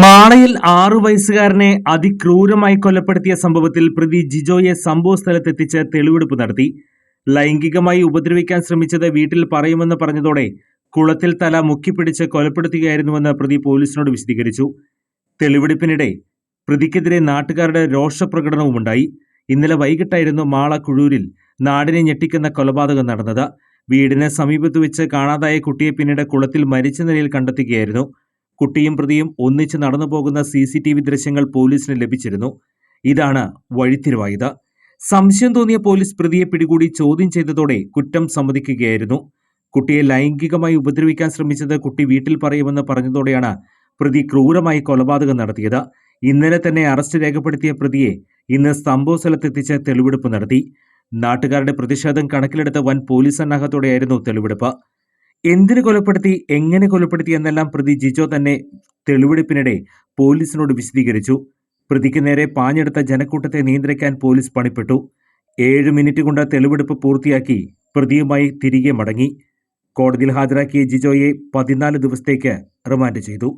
മാളയിൽ ആറു വയസ്സുകാരനെ അതിക്രൂരമായി കൊലപ്പെടുത്തിയ സംഭവത്തിൽ പ്രതി ജിജോയെ സംഭവ സ്ഥലത്തെത്തിച്ച് തെളിവെടുപ്പ് നടത്തി. ലൈംഗികമായി ഉപദ്രവിക്കാൻ ശ്രമിച്ചത് വീട്ടിൽ പറയുമെന്ന് പറഞ്ഞതോടെ കുളത്തിൽ തല മുക്കിപ്പിടിച്ച് കൊലപ്പെടുത്തുകയായിരുന്നുവെന്ന് പ്രതി പോലീസിനോട് വിശദീകരിച്ചു. തെളിവെടുപ്പിനിടെ പ്രതിക്കെതിരെ നാട്ടുകാരുടെ രോഷപ്രകടനവുമുണ്ടായി. ഇന്നലെ വൈകിട്ടായിരുന്നു മാള കുഴൂരിൽ നാടിനെ ഞെട്ടിക്കുന്ന കൊലപാതകം നടന്നത്. വീടിന് സമീപത്ത് വെച്ച് കാണാതായ കുട്ടിയെ പിന്നീട് കുളത്തിൽ മരിച്ച നിലയിൽ കണ്ടെത്തുകയായിരുന്നു. കുട്ടിയും പ്രതിയും ഒന്നിച്ച് നടന്നു പോകുന്ന സി സി ടി വി ദൃശ്യങ്ങൾ പോലീസിന് ലഭിച്ചിരുന്നു. ഇതാണ് വഴിത്തിരിവായത്. സംശയം തോന്നിയ പോലീസ് പ്രതിയെ പിടികൂടി ചോദ്യം ചെയ്തതോടെ കുറ്റം സമ്മതിക്കുകയായിരുന്നു. കുട്ടിയെ ലൈംഗികമായി ഉപദ്രവിക്കാൻ ശ്രമിച്ചത് കുട്ടി വീട്ടിൽ പറയുമെന്ന് പറഞ്ഞതോടെയാണ് പ്രതി ക്രൂരമായി കൊലപാതകം നടത്തിയത്. ഇന്നലെ തന്നെ അറസ്റ്റ് രേഖപ്പെടുത്തിയ പ്രതിയെ ഇന്ന് സംഭവ സ്ഥലത്തെത്തിച്ച് തെളിവെടുപ്പ് നടത്തി. നാട്ടുകാരുടെ പ്രതിഷേധം കണക്കിലെടുത്ത വൻ പോലീസ് സന്നാഹത്തോടെയായിരുന്നു തെളിവെടുപ്പ്. എന്തിനു കൊലപ്പെടുത്തി എങ്ങനെ കൊലപ്പെടുത്തി എന്നെല്ലാം പ്രതി ജിജോ തന്നെ തെളിവെടുപ്പിനിടെ പോലീസിനോട് വിശദീകരിച്ചു. പ്രതിക്ക് നേരെ പാഞ്ഞെടുത്ത ജനക്കൂട്ടത്തെ നിയന്ത്രിക്കാൻ പോലീസ് പണിപ്പെട്ടു. ഏഴ് മിനിറ്റ് കൊണ്ട് തെളിവെടുപ്പ് പൂർത്തിയാക്കി പ്രതിയുമായി തിരികെ മടങ്ങി. കോടതിയിൽ ഹാജരാക്കിയ ജിജോയെ പതിനാല് ദിവസത്തേക്ക് റിമാൻഡ് ചെയ്തു.